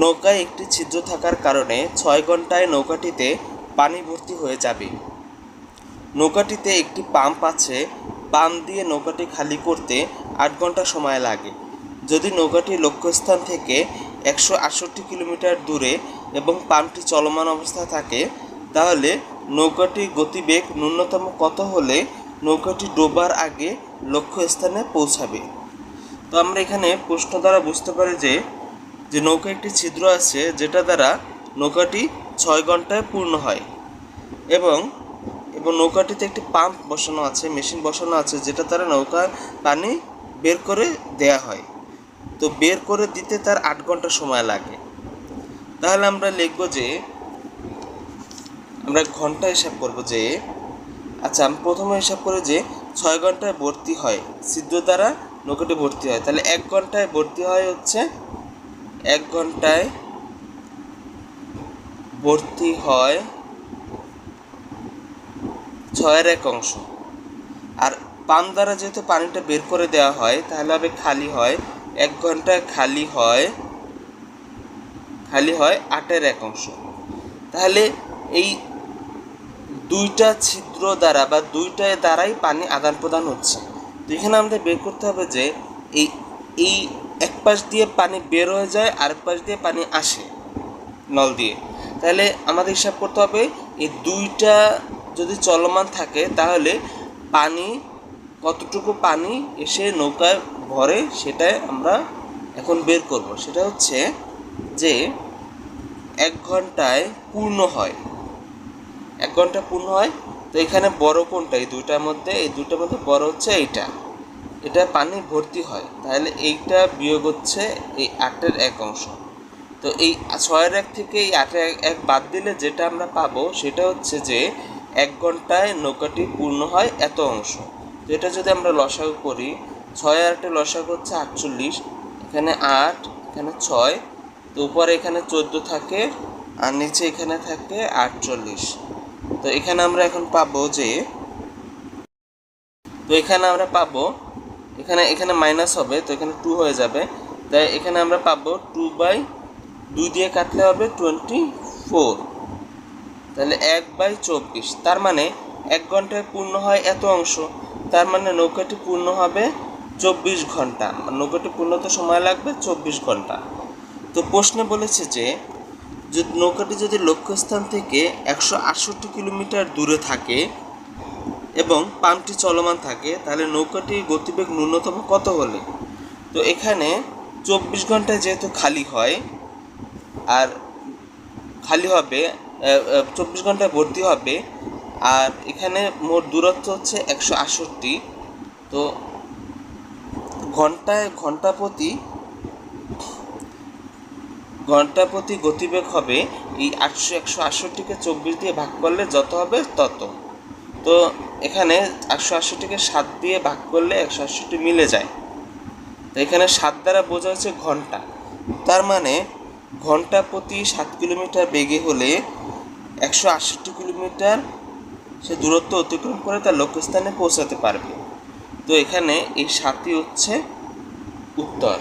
নৌকায় একটি ছিদ্র থাকার কারণে ছয় ঘন্টায় নৌকাটিতে পানি ভর্তি হয়ে যাবে। নৌকাটিতে একটি পাম্প আছে, পাম্প দিয়ে নৌকাটি খালি করতে আট ঘণ্টা সময় লাগে। যদি নৌকাটি লক্ষ্যস্থান থেকে একশো আটষট্টি কিলোমিটার দূরে এবং পাম্পটি চলমান অবস্থায় থাকে, তাহলে নৌকাটির গতিবেগ ন্যূনতম কত হলে নৌকাটি ডোবার আগে লক্ষ্যস্থানে পৌঁছাবে? তো আমরা এখানে প্রশ্ন দ্বারা বুঝতে পারি যে যে নৌকা একটি ছিদ্র আছে, যেটা দ্বারা নৌকাটি ছয় ঘন্টায় পূর্ণ হয়। এবং এবং নৌকাটিতে একটি পাম্প বসানো আছে, মেশিন বসানো আছে, যেটা দ্বারা নৌকার পানি বের করে দেয়া হয়। তো বের করে দিতে তার আট ঘণ্টা সময় লাগে। তাহলে আমরা লিখব যে, আমরা ঘণ্টা হিসাব করব যে আচ্ছা আমি প্রথমে হিসাব করি যে ছয় ঘন্টায় ভর্তি হয়, ছিদ্র দ্বারা নৌকাটি ভর্তি হয়। তাহলে এক ঘন্টায় ভর্তি হয় হচ্ছে এক ঘন্টায় ভর্তি হয় ছয়ের এক অংশ। আর পান দ্বারা যেহেতু পানিটা বের করে দেওয়া হয়, তাহলে হবে খালি হয়, এক ঘন্টায় খালি হয় খালি হয় আটের এক অংশ। তাহলে এই দুইটা ছিদ্র দ্বারা বা দুইটা দ্বারাই পানি আদান প্রদান হচ্ছে। তো এখানে আমাদের বের করতে হবে যে এই এই এক পাশ দিয়ে পানি বের হয়ে যায়, আরেক পাশ দিয়ে পানি আসে নল দিয়ে। তাহলে আমাদের হিসাব করতে হবে, এই দুইটা যদি চলমান থাকে, তাহলে পানি, কতটুকু পানি এসে নৌকায় ভরে সেটাই আমরা এখন বের করব। সেটা হচ্ছে যে এক ঘন্টায় পূর্ণ হয়। এক ঘণ্টা পূর্ণ হয়, তো এখানে বড় কোনটা? এই দুইটার মধ্যে, এই দুইটার মধ্যে বড় হচ্ছে এইটা। এটা পানি ভর্তি হয়, তাহলে এইটা বিয়োগ হচ্ছে এই আটের এক অংশ। তো এই ছয়ের এক থেকে এই আটের এক- বাদ দিলে যেটা আমরা পাবো সেটা হচ্ছে যে এক ঘন্টায় নৌকাটি পূর্ণ হয় এত অংশ। তো এটা যদি আমরা লসাগু করি, ছয় আটে লসাগু হচ্ছে আটচল্লিশ, এখানে আট, এখানে ছয়, তো উপরে এখানে চোদ্দ থাকে আর নিচে এখানে থাকে আটচল্লিশ। তো এখানে আমরা এখন পাবো যে, তো এখানে আমরা পাবো এখানে এখানে মাইনাস হবে, তো এখানে টু হয়ে যাবে। তাই এখানে আমরা পাবো টু বাই দুই দিয়ে কাটলে হবে টোয়েন্টি ফোর তাহলে এক বাই চব্বিশ। তার মানে এক ঘন্টায় পূর্ণ হয় এত অংশ। তার মানে নৌকাটি পূর্ণ হবে চব্বিশ ঘণ্টা। নৌকাটি পূর্ণতে সময় লাগবে চব্বিশ ঘণ্টা। তো প্রশ্নে বলেছে যে নৌকাটি যদি লক্ষ্যস্থান থেকে একশো আটষট্টি কিলোমিটার দূরে থাকে এবং পাম্পটি চলমান থাকে, তাহলে নৌকাটির গতিবেগ ন্যূনতম কত হলে? তো এখানে চব্বিশ ঘন্টায় যেহেতু খালি হয়, আর খালি হবে চব্বিশ ঘন্টায় ভর্তি হবে, আর এখানে মোট দূরত্ব হচ্ছে একশো আটষট্টি। তো ঘন্টায়, ঘণ্টা প্রতি ঘণ্টা প্রতি গতিবেগ হবে এই আটশো, একশো আটষট্টিকে চব্বিশ দিয়ে ভাগ করলে যত হবে তত। তো এখানে একশো আটষট্টিকে সাত দিয়ে ভাগ করলে একশো আটষট্টি মিলে যায়। তো এখানে সাত দ্বারা বোঝা হচ্ছে ঘণ্টা। তার মানে ঘণ্টা প্রতি সাত কিলোমিটার বেগে হলে একশো আটষট্টি কিলোমিটার সে দূরত্ব অতিক্রম করে তার লক্ষ্যস্থানে পৌঁছাতে পারবে। তো এখানে এই সাতই হচ্ছে উত্তর।